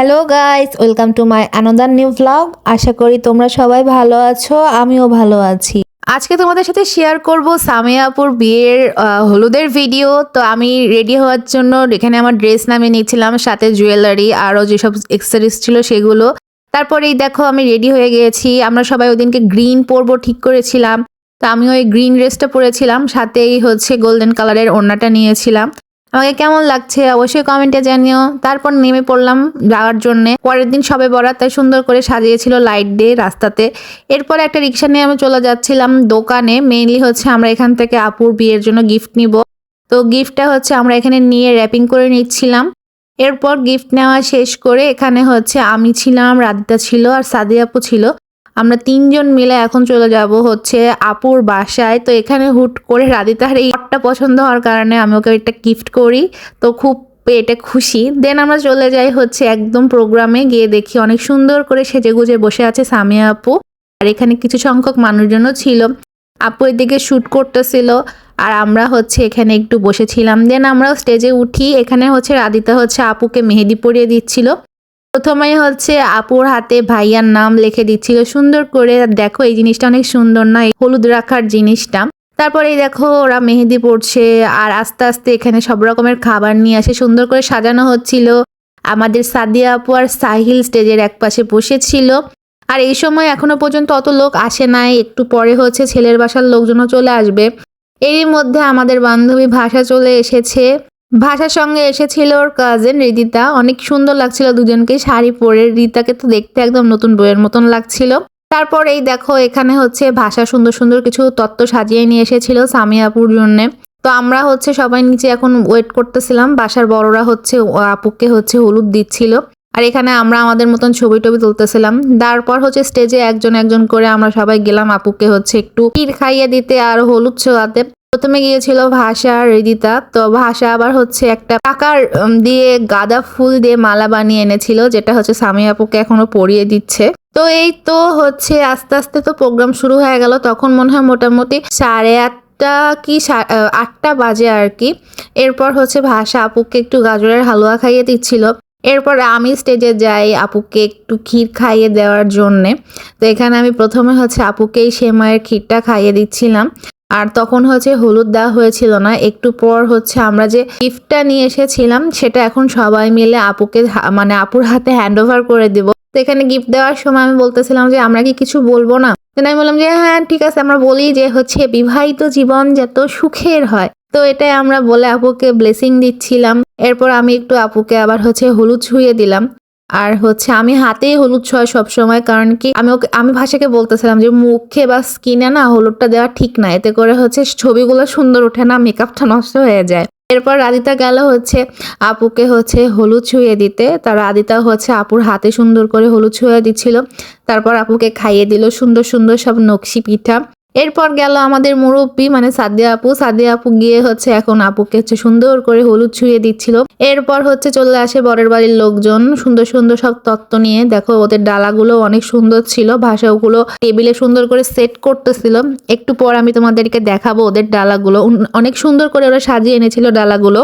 Hello guys welcome to my another new vlog আশা করি তোমরা সবাই ভালো আছো, আমিও ভালো আছি। আজকে তোমাদের সাথে শেয়ার করব সামিয়াপুর বিয়ের হলুদের ভিডিও তো আমি রেডি হওয়ার জন্য এখানে আমার ড্রেস নামিয়ে নিয়েছিলাম, সাথে জুয়েলারি আরও যেসব এক্সেসরিজ ছিল সেগুলো। তারপরে এই দেখো, আমি রেডি হয়ে গিয়েছি আমরা সবাই ওদিনকে গ্রিন পরবো, ঠিক করেছিলাম। তো আমি ওই গ্রিন ড্রেসটা পরেছিলাম, সাথেই হচ্ছে গোল্ডেন কালারের ওড়নাটা নিয়েছিলাম। আমাকে কেমন লাগছে অবশ্যই কমেন্টে জানিও। তারপর নেমে পড়লাম যাওয়ার জন্য। পরের দিন সবে বরাত, তাই সুন্দর করে সাজিয়েছিল লাইট দিয়ে রাস্তাতে। এরপর একটা রিক্সা নিয়ে আমি চলে যাচ্ছিলাম দোকানে। মেইনলি হচ্ছে আমরা এখান থেকে আপুর বিয়ের জন্য গিফট নিব। তো গিফটটা হচ্ছে আমরা এখানে নিয়ে র্যাপিং করে নিচ্ছিলাম। এরপর গিফট নেওয়া শেষ করে এখানে হচ্ছে আমি ছিলাম রাধিতা ছিল আর সাদি আপু ছিল। আমরা তিনজন মিলে এখন চলে যাব হচ্ছে আপুর বাসায়। তো এখানে হুট করে রাধিতার এই ঘরটা পছন্দ হওয়ার কারণে আমি ওকে একটা গিফট করি। তো খুব পেটে খুশি। দেন আমরা চলে যাই হচ্ছে একদম প্রোগ্রামে গিয়ে দেখি অনেক সুন্দর করে সেজে গুজে বসে আছে সামিয়া আপু। আর এখানে কিছু সংখ্যক মানুষজনও ছিল। আপু এদিকে শ্যুট করতেছিল। আর আমরা হচ্ছে এখানে একটু বসেছিলাম। দেন আমরা স্টেজে উঠি। এখানে হচ্ছে রাধিতা হচ্ছে আপুকে মেহেদি পরিয়ে দিচ্ছিল। প্রথমেই হচ্ছে আপুর হাতে ভাইয়ার নাম লিখে দিচ্ছিল। সুন্দর করে দেখো, এই জিনিসটা অনেক সুন্দর না? এই হলুদ রাখার জিনিসটা। তারপরে দেখো, ওরা মেহেদি পড়ছে আর আস্তে আস্তে এখানে সব রকমের খাবার নিয়ে আসে। সুন্দর করে সাজানো হচ্ছিল। আমাদের সাদিয়া আপু আর সাহিল স্টেজের একপাশে বসেছিল। আর এই সময় এখনও পর্যন্ত অত লোক আসে নাই। একটু পরে হচ্ছে ছেলের বাসার লোকজনও চলে আসবে। এরই মধ্যে আমাদের বান্ধবী ভাষা চলে এসেছে। ভাষার সঙ্গে এসেছিল ওর কাজিন রিদিতা। অনেক সুন্দর লাগছিল দুজনকে। শাড়ি পরে রিতাকে তো দেখতে একদম নতুন বইয়ের মতন লাগছিল। তারপর এই দেখো, এখানে হচ্ছে ভাষা সুন্দর সুন্দর কিছু তত্ত্ব সাজিয়ে নিয়ে এসেছিল সামিয়াপুর জন্যে। তো আমরা হচ্ছে সবাই নিচে এখন ওয়েট করতেছিলাম। বাসার বড়রা হচ্ছে আপুকে হচ্ছে হলুদ দিচ্ছিল। আর এখানে আমরা আমাদের মতন ছবি টবি তুলতেছিলাম। তারপর হচ্ছে স্টেজে একজন একজন করে আমরা সবাই গেলাম আপুকে হচ্ছে একটু ক্ষীর খাইয়ে দিতে আর হলুদ ছোঁয়াতে। প্রথমে গিয়েছিল ভাষা রিদিতা তো ভাষা আবার হচ্ছে একটা টাকার দিয়ে গাঁদা ফুল দিয়ে মালা বানিয়ে এনেছিল, যেটা হচ্ছে স্বামী আপুকে এখনও পরিয়ে দিচ্ছে। তো এই তো হচ্ছে আস্তে আস্তে তো প্রোগ্রাম শুরু হয়ে গেল। তখন মনে হয় মোটামুটি সাড়ে আটটা কি আটটা বাজে আর কি। এরপর হচ্ছে ভাষা আপুকে একটু গাজরের হালুয়া খাইয়ে দিচ্ছিল। এরপর আমি স্টেজে যাই আপুকে একটু ক্ষীর খাইয়ে দেওয়ার জন্যে। তো এখানে আমি প্রথমে হচ্ছে আপুকেই সেমাইয়ের ক্ষীরটা খাইয়ে দিচ্ছিলাম। আর তখন হচ্ছে হলুদ দেওয়া হয়েছিল না। একটু পর হচ্ছে আমরা যে গিফটটা নিয়ে এসেছিলাম, সেটা এখন সবাই মিলে আপুকে মানে আপুর হাতে হ্যান্ড ওভার করে দিব। তো এখানে গিফট দেওয়ার সময় আমি বলতেছিলাম যে, আমরা কি কিছু বলব না? তো আমি বললাম যে হ্যাঁ ঠিক আছে, আমরা বলি যে হচ্ছে বিবাহিত জীবন যত সুখের হয়। তো এটাই আমরা বলে আপুকে ব্লেসিং দিচ্ছিলাম। এরপর আমি একটু আপুকে আবার হচ্ছে হলুদ ছুঁয়ে দিলাম। আর হচ্ছে আমি হাতেই হলুদ ছোঁয়া সবসময়, কারণ কি আমি ওকে, আমি ভাষাকে বলতেছিলাম যে মুখে বা স্কিনে না হলুদটা দেওয়া ঠিক না, এতে করে হচ্ছে ছবিগুলো সুন্দর ওঠে না মেকআপটা নষ্ট হয়ে যায়। এরপর রাধিতা গেল হচ্ছে আপুকে হচ্ছে হলুদ ছুঁয়ে দিতে, তার রাধিতা হচ্ছে আপুর হাতে সুন্দর করে হলুদ ছুঁয়ে দিচ্ছিল, তারপর আপুকে খাইয়ে দিল সুন্দর সুন্দর সব নকশি পিঠা। এরপর গেল আমাদের মুরব্বী মানে সাদিয়া আপু। সাদিয়া আপু গিয়ে হচ্ছে এখন আপুকে হচ্ছে সুন্দর করে হলুদ ছুঁয়ে দিচ্ছিল। এরপর হচ্ছে চলে আসে বরের বাড়ির লোকজন। সুন্দর সুন্দর সব তত্ত্ব নিয়ে। দেখো, ওদের ডালাগুলো অনেক সুন্দর ছিল। ভাষা ওগুলো টেবিলে সুন্দর করে সেট করতেছিল। একটু পর আমি তোমাদেরকে দেখাবো ওদের ডালাগুলো। অনেক সুন্দর করে ওরা সাজিয়ে এনেছিল ডালাগুলো।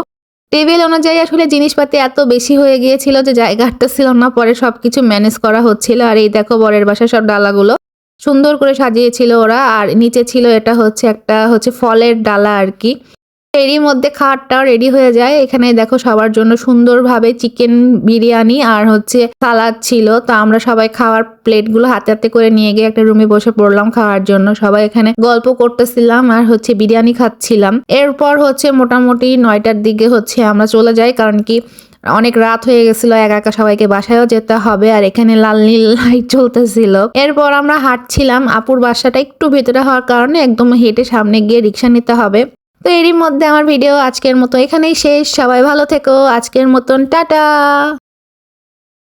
টেবিল অনুযায়ী আসলে জিনিসপাতি এত বেশি হয়ে গিয়েছিল যে জায়গাটা ছিল না। পরে সবকিছু ম্যানেজ করা হচ্ছিল। আর এই দেখো, বরের বাসায় সব ডালাগুলো। সুন্দর করে সাজিয়েছিল ওরা, আর নিচে ছিল এটা হচ্ছে একটা হচ্ছে ফলের ডালা আর কি। এরই মধ্যে খাবারটাও রেডি হয়ে যায়। এখানে দেখো সবার জন্য সুন্দরভাবে চিকেন বিরিয়ানি আর হচ্ছে সালাদ ছিল। তো আমরা সবাই খাওয়ার প্লেটগুলো হাতে হাতে করে নিয়ে গিয়ে একটা রুমে বসে পড়লাম খাওয়ার জন্য। সবাই এখানে গল্প করতেছিলাম আর হচ্ছে বিরিয়ানি খাচ্ছিলাম। এরপর হচ্ছে মোটামুটি নয়টার দিকে হচ্ছে আমরা চলে যাই, কারণ কি অনেক রাত হয়ে গেছিল, একা একা সবাইকে বাসায়ও যেতে হবে, আর এখানে লাল নীল লাইট চলতেছিল। এরপর আমরা হাঁটছিলাম, আপুর বাসাটা একটু ভেতরে হওয়ার কারণে একদম হেঁটে সামনে গিয়ে রিক্সা নিতে হবে। তো এরই মধ্যে আমার ভিডিও আজকের মতো এখানেই শেষ, সবাই ভালো থেকো, আজকের মতন, টাটা!